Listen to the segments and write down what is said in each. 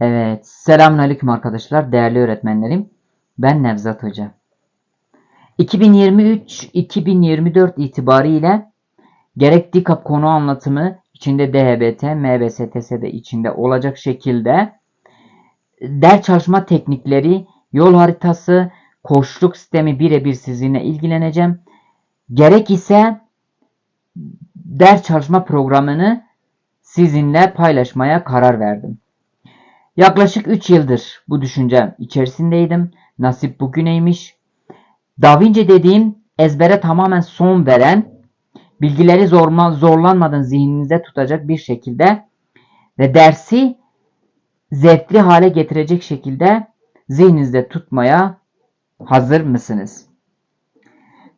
Evet, selamünaleyküm arkadaşlar, değerli öğretmenlerim. Ben Nevzat Hoca. 2023-2024 itibariyle gerek DİKAP konu anlatımı içinde DHBT, MBSTS de içinde olacak şekilde ders çalışma teknikleri, yol haritası, koçluk sistemi birebir sizinle ilgileneceğim. Gerek ise ders çalışma programını sizinle paylaşmaya karar verdim. Yaklaşık 3 yıldır bu düşünce içerisindeydim. Nasip bugüneymiş. Da Vinci dediğim ezbere tamamen son veren, bilgileri zorma, zorlanmadan zihninizde tutacak bir şekilde ve dersi zevkli hale getirecek şekilde zihninizde tutmaya hazır mısınız?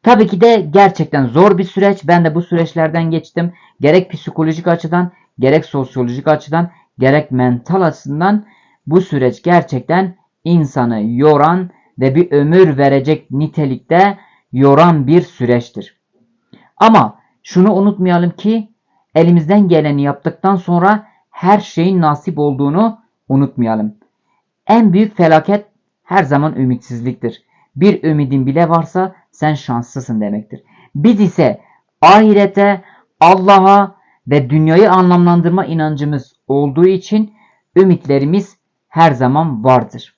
Tabii ki de gerçekten zor bir süreç. Ben de bu süreçlerden geçtim. Gerek psikolojik açıdan, gerek sosyolojik açıdan, gerek mental açısından bu süreç gerçekten insanı yoran ve bir ömür verecek nitelikte yoran bir süreçtir. Ama şunu unutmayalım ki elimizden geleni yaptıktan sonra her şeyin nasip olduğunu unutmayalım. En büyük felaket her zaman ümitsizliktir. Bir ümidin bile varsa sen şanslısın demektir. Biz ise ahirete, Allah'a ve dünyayı anlamlandırma inancımız olduğu için ümitlerimiz her zaman vardır.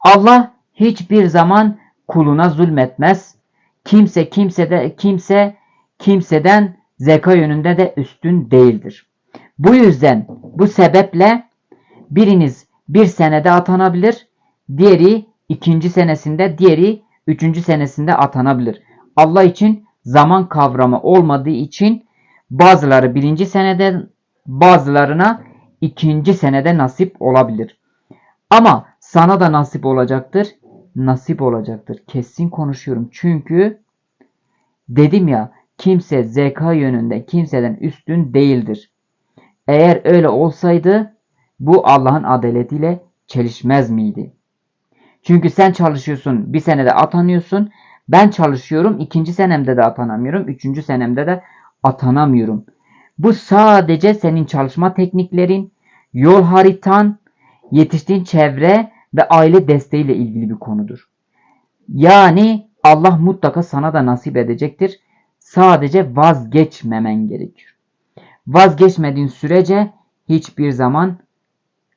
Allah hiçbir zaman kuluna zulmetmez. Kimse kimsede kimse kimseden zeka yönünde de üstün değildir. Bu yüzden bu sebeple biriniz bir senede atanabilir, diğeri ikinci senesinde, diğeri üçüncü senesinde atanabilir. Allah için zaman kavramı olmadığı için bazıları birinci senede, bazılarına ikinci senede nasip olabilir. Ama sana da nasip olacaktır. Nasip olacaktır. Kesin konuşuyorum. Çünkü dedim ya kimse zeka yönünde kimseden üstün değildir. Eğer öyle olsaydı bu Allah'ın adaletiyle çelişmez miydi? Çünkü sen çalışıyorsun bir senede atanıyorsun. Ben çalışıyorum ikinci senemde de atanamıyorum. Üçüncü senemde de atanamıyorum. Bu sadece senin çalışma tekniklerin, yol haritan, yetiştiğin çevre ve aile desteğiyle ilgili bir konudur. Yani Allah mutlaka sana da nasip edecektir. Sadece vazgeçmemen gerekiyor. Vazgeçmediğin sürece hiçbir zaman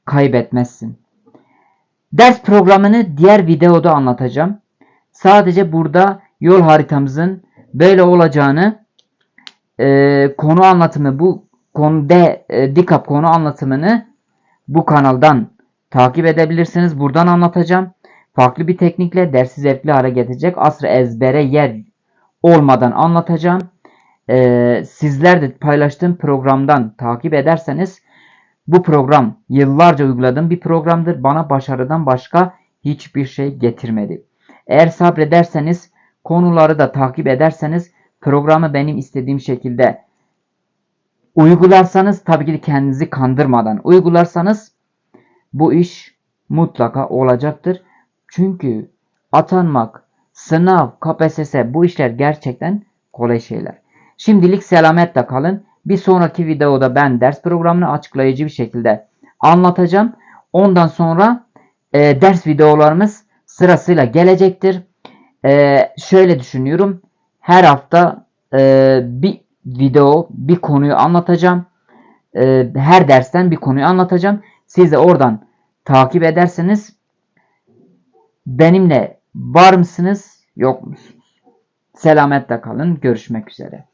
kaybetmezsin. Ders programını diğer videoda anlatacağım. Sadece burada yol haritamızın böyle olacağını e, konu anlatımı bu konuda e, DİKAP konu anlatımını bu kanaldan takip edebilirsiniz. Buradan anlatacağım. Farklı bir teknikle dersi zevkli hale getirecek. Asrı ezbere yer olmadan anlatacağım. E, sizler de paylaştığım programdan takip ederseniz bu program yıllarca uyguladığım bir programdır. Bana başarıdan başka hiçbir şey getirmedi. Eğer sabrederseniz, konuları da takip ederseniz, programı benim istediğim şekilde uygularsanız, tabii ki kendinizi kandırmadan uygularsanız bu iş mutlaka olacaktır. Çünkü atanmak, sınav, KPSS bu işler gerçekten kolay şeyler. Şimdilik selametle kalın. Bir sonraki videoda ben ders programını açıklayıcı bir şekilde anlatacağım. Ondan sonra e, ders videolarımız sırasıyla gelecektir. E, şöyle düşünüyorum. Her hafta e, bir video, bir konuyu anlatacağım. E, her dersten bir konuyu anlatacağım. Siz de oradan takip ederseniz benimle var mısınız, yok musunuz? Selametle kalın. Görüşmek üzere.